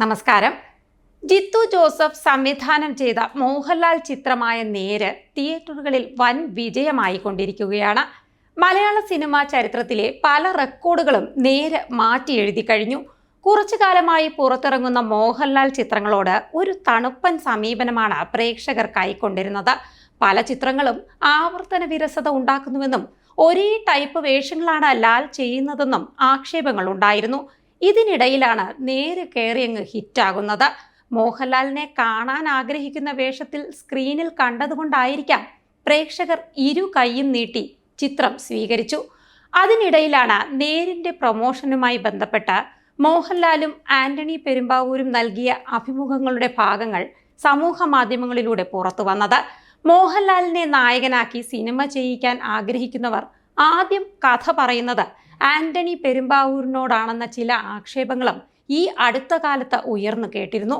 നമസ്കാരം. ജിത്തു ജോസഫ് സംവിധാനം ചെയ്ത മോഹൻലാൽ ചിത്രമായ നേര് തിയേറ്ററുകളിൽ വൻ വിജയമായി കൊണ്ടിരിക്കുകയാണ്. മലയാള സിനിമാ ചരിത്രത്തിലെ പല റെക്കോർഡുകളും നേര് മാറ്റി എഴുതി കഴിഞ്ഞു. കുറച്ചു കാലമായി പുറത്തിറങ്ങുന്ന മോഹൻലാൽ ചിത്രങ്ങളോട് ഒരു തണുപ്പൻ സമീപനമാണ് പ്രേക്ഷകർ കൈക്കൊണ്ടിരുന്നത്. പല ചിത്രങ്ങളും ആവർത്തന വിരസത ഉണ്ടാക്കുന്നുവെന്നും ഒരേ ടൈപ്പ് വേഷങ്ങളാണ് ലാൽ ചെയ്യുന്നതെന്നും ആക്ഷേപങ്ങൾ ഉണ്ടായിരുന്നു. ഇതിനിടയിലാണ് നേരെ കയറിയങ്ങ് ഹിറ്റാകുന്നത്. മോഹൻലാലിനെ കാണാൻ ആഗ്രഹിക്കുന്ന വേഷത്തിൽ സ്ക്രീനിൽ കണ്ടതുകൊണ്ടായിരിക്കാം പ്രേക്ഷകർ ഇരു കൈയും നീട്ടി ചിത്രം സ്വീകരിച്ചു. അതിനിടയിലാണ് നേരിന്റെ പ്രൊമോഷനുമായി ബന്ധപ്പെട്ട് മോഹൻലാലും ആന്റണി പെരുമ്പാവൂരും നൽകിയ അഭിമുഖങ്ങളുടെ ഭാഗങ്ങൾ സമൂഹ മാധ്യമങ്ങളിലൂടെ പുറത്തു വന്നത്. മോഹൻലാലിനെ നായകനാക്കി സിനിമ ചെയ്യിക്കാൻ ആഗ്രഹിക്കുന്നവർ ആദ്യം കഥ പറയുന്നത് ആന്റണി പെരുമ്പാവൂരിനോടാണെന്ന ചില ആക്ഷേപങ്ങളും ഈ അടുത്ത കാലത്ത് ഉയർന്നു കേട്ടിരുന്നു.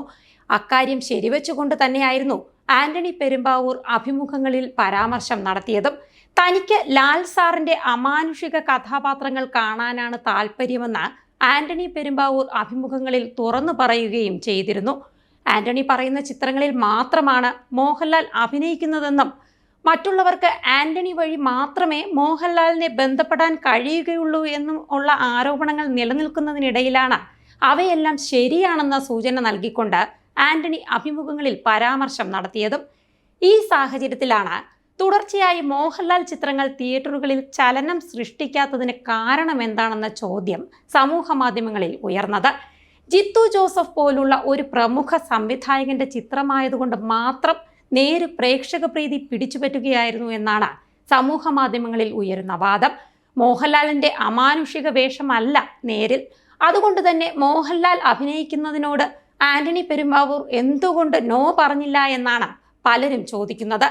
അക്കാര്യം ശരിവെച്ചുകൊണ്ട് തന്നെയായിരുന്നു ആന്റണി പെരുമ്പാവൂർ അഭിമുഖങ്ങളിൽ പരാമർശം നടത്തിയതും. തനിക്ക് ലാൽ സാറിന്റെ അമാനുഷിക കഥാപാത്രങ്ങൾ കാണാനാണ് താല്പര്യമെന്ന് ആന്റണി പെരുമ്പാവൂർ അഭിമുഖങ്ങളിൽ തുറന്നു പറയുകയും ചെയ്തിരുന്നു. ആന്റണി പറയുന്ന ചിത്രങ്ങളിൽ മാത്രമാണ് മോഹൻലാൽ അഭിനയിക്കുന്നതെന്നും മറ്റുള്ളവർക്ക് ആന്റണി വഴി മാത്രമേ മോഹൻലാലിനെ ബന്ധപ്പെടാൻ കഴിയുകയുള്ളൂ എന്നും ഉള്ള ആരോപണങ്ങൾ നിലനിൽക്കുന്നതിനിടയിലാണ് അവയെല്ലാം ശരിയാണെന്ന സൂചന നൽകിക്കൊണ്ട് ആന്റണി അഭിമുഖങ്ങളിൽ പരാമർശം നടത്തിയതും ഈ സാഹചര്യത്തിലാണ്. തുടർച്ചയായി മോഹൻലാൽ ചിത്രങ്ങൾ തിയേറ്ററുകളിൽ ചലനം സൃഷ്ടിക്കാത്തതിന് കാരണം എന്താണെന്ന ചോദ്യം സമൂഹ മാധ്യമങ്ങളിൽ ഉയർന്നത്. ജിത്തു ജോസഫ് പോലുള്ള ഒരു പ്രമുഖ സംവിധായകന്റെ ചിത്രമായതുകൊണ്ട് മാത്രം നേര് പ്രേക്ഷക പ്രീതി പിടിച്ചുപറ്റുകയായിരുന്നു എന്നാണ് സമൂഹ മാധ്യമങ്ങളിൽ ഉയരുന്ന വാദം. മോഹൻലാലിന്റെ അമാനുഷിക വേഷമല്ല നേരിൽ. അതുകൊണ്ട് തന്നെ മോഹൻലാൽ അഭിനയിക്കുന്നതിനോട് ആന്റണി പെരുമ്പാവൂർ എന്തുകൊണ്ട് നോ പറഞ്ഞില്ല എന്നാണ് പലരും ചോദിക്കുന്നത്.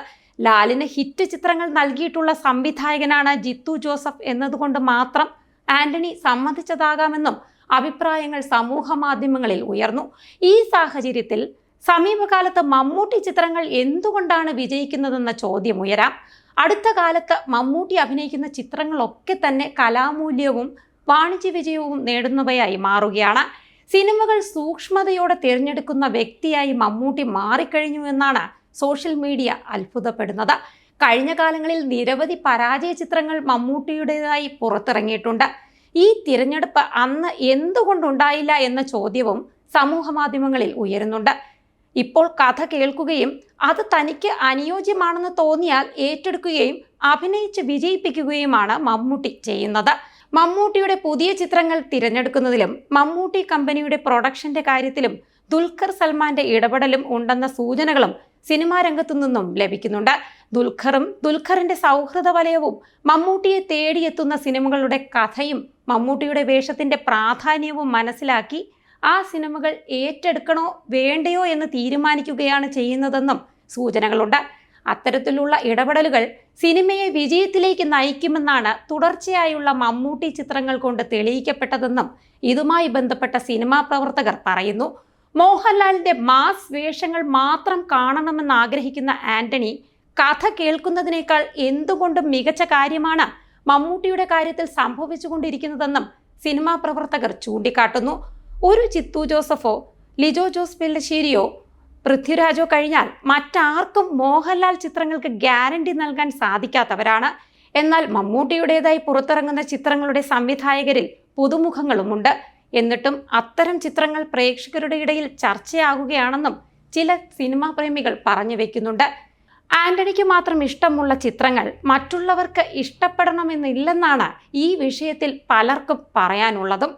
ലാലിന് ഹിറ്റ് ചിത്രങ്ങൾ നൽകിയിട്ടുള്ള സംവിധായകനാണ് ജിത്തു ജോസഫ് എന്നതുകൊണ്ട് മാത്രം ആന്റണി സമ്മതിച്ചതാകാമെന്നും അഭിപ്രായങ്ങൾ സമൂഹ മാധ്യമങ്ങളിൽ ഉയർന്നു. ഈ സാഹചര്യത്തിൽ സമീപകാലത്ത് മമ്മൂട്ടി ചിത്രങ്ങൾ എന്തുകൊണ്ടാണ് വിജയിക്കുന്നതെന്ന ചോദ്യം ഉയരാം. അടുത്ത കാലത്ത് മമ്മൂട്ടി അഭിനയിക്കുന്ന ചിത്രങ്ങളൊക്കെ തന്നെ കലാമൂല്യവും വാണിജ്യ വിജയവും നേടുന്നവയായി മാറുകയാണ്. സിനിമകൾ സൂക്ഷ്മതയോടെ തിരഞ്ഞെടുക്കുന്ന വ്യക്തിയായി മമ്മൂട്ടി മാറിക്കഴിഞ്ഞു എന്നാണ് സോഷ്യൽ മീഡിയ അത്ഭുതപ്പെടുന്നത്. കഴിഞ്ഞ കാലങ്ങളിൽ നിരവധി പരാജയ ചിത്രങ്ങൾ മമ്മൂട്ടിയുടേതായി പുറത്തിറങ്ങിയിട്ടുണ്ട്. ഈ തിരഞ്ഞെടുപ്പ് അന്ന് എന്തുകൊണ്ടുണ്ടായില്ല എന്ന ചോദ്യവും സമൂഹ മാധ്യമങ്ങളിൽ ഉയരുന്നുണ്ട്. ഇപ്പോൾ കഥ കേൾക്കുകയും അത് തനിക്ക് അനുയോജ്യമാണെന്ന് തോന്നിയാൽ ഏറ്റെടുക്കുകയും അഭിനയിച്ച് വിജയിപ്പിക്കുകയുമാണ് മമ്മൂട്ടി ചെയ്യുന്നത്. മമ്മൂട്ടിയുടെ പുതിയ ചിത്രങ്ങൾ തിരഞ്ഞെടുക്കുന്നതിലും മമ്മൂട്ടി കമ്പനിയുടെ പ്രൊഡക്ഷന്റെ കാര്യത്തിലും ദുൽഖർ സൽമാന്റെ ഇടപെടലും ഉണ്ടെന്ന സൂചനകളും സിനിമാ രംഗത്തു നിന്നും ലഭിക്കുന്നുണ്ട്. ദുൽഖറും ദുൽഖറിന്റെ സൗഹൃദ വലയവും മമ്മൂട്ടിയെ തേടിയെത്തുന്ന സിനിമകളുടെ കഥയും മമ്മൂട്ടിയുടെ വേഷത്തിന്റെ പ്രാധാന്യവും മനസ്സിലാക്കി ആ സിനിമകൾ ഏറ്റെടുക്കണോ വേണ്ടയോ എന്ന് തീരുമാനിക്കുകയാണ് ചെയ്യുന്നതെന്നും സൂചനകളുണ്ട്. അത്തരത്തിലുള്ള ഇടപെടലുകൾ സിനിമയെ വിജയത്തിലേക്ക് നയിക്കുമെന്നാണ് തുടർച്ചയായുള്ള മമ്മൂട്ടി ചിത്രങ്ങൾ കൊണ്ട് തെളിയിക്കപ്പെട്ടതെന്നും ഇതുമായി ബന്ധപ്പെട്ട സിനിമാ പ്രവർത്തകർ പറയുന്നു. മോഹൻലാലിന്റെ മാസ് വേഷങ്ങൾ മാത്രം കാണണമെന്ന് ആഗ്രഹിക്കുന്ന ആന്റണി കഥ കേൾക്കുന്നതിനേക്കാൾ എന്തുകൊണ്ടും മികച്ച കാര്യമാണ് മമ്മൂട്ടിയുടെ കാര്യത്തിൽ സംഭവിച്ചുകൊണ്ടിരിക്കുന്നതെന്നും സിനിമാ പ്രവർത്തകർ ചൂണ്ടിക്കാട്ടുന്നു. ഒരു ചിത്തു ജോസഫോ ലിജോ ജോസ് പെല്ലശ്ശേരിയോ പൃഥ്വിരാജോ കഴിഞ്ഞാൽ മറ്റാർക്കും മോഹൻലാൽ ചിത്രങ്ങൾക്ക് ഗ്യാരണ്ടി നൽകാൻ സാധിക്കാത്തവരാണ്. എന്നാൽ മമ്മൂട്ടിയുടേതായി പുറത്തിറങ്ങുന്ന ചിത്രങ്ങളുടെ സംവിധായകരിൽ പുതുമുഖങ്ങളുമുണ്ട്. എന്നിട്ടും അത്തരം ചിത്രങ്ങൾ പ്രേക്ഷകരുടെ ഇടയിൽ ചർച്ചയാകുകയാണെന്നും ചില സിനിമാ പ്രേമികൾ പറഞ്ഞു വെക്കുന്നുണ്ട്. ആന്റണിക്ക് മാത്രം ഇഷ്ടമുള്ള ചിത്രങ്ങൾ മറ്റുള്ളവർക്ക് ഇഷ്ടപ്പെടണമെന്നില്ലെന്നാണ് ഈ വിഷയത്തിൽ പലർക്കും പറയാനുള്ളതും.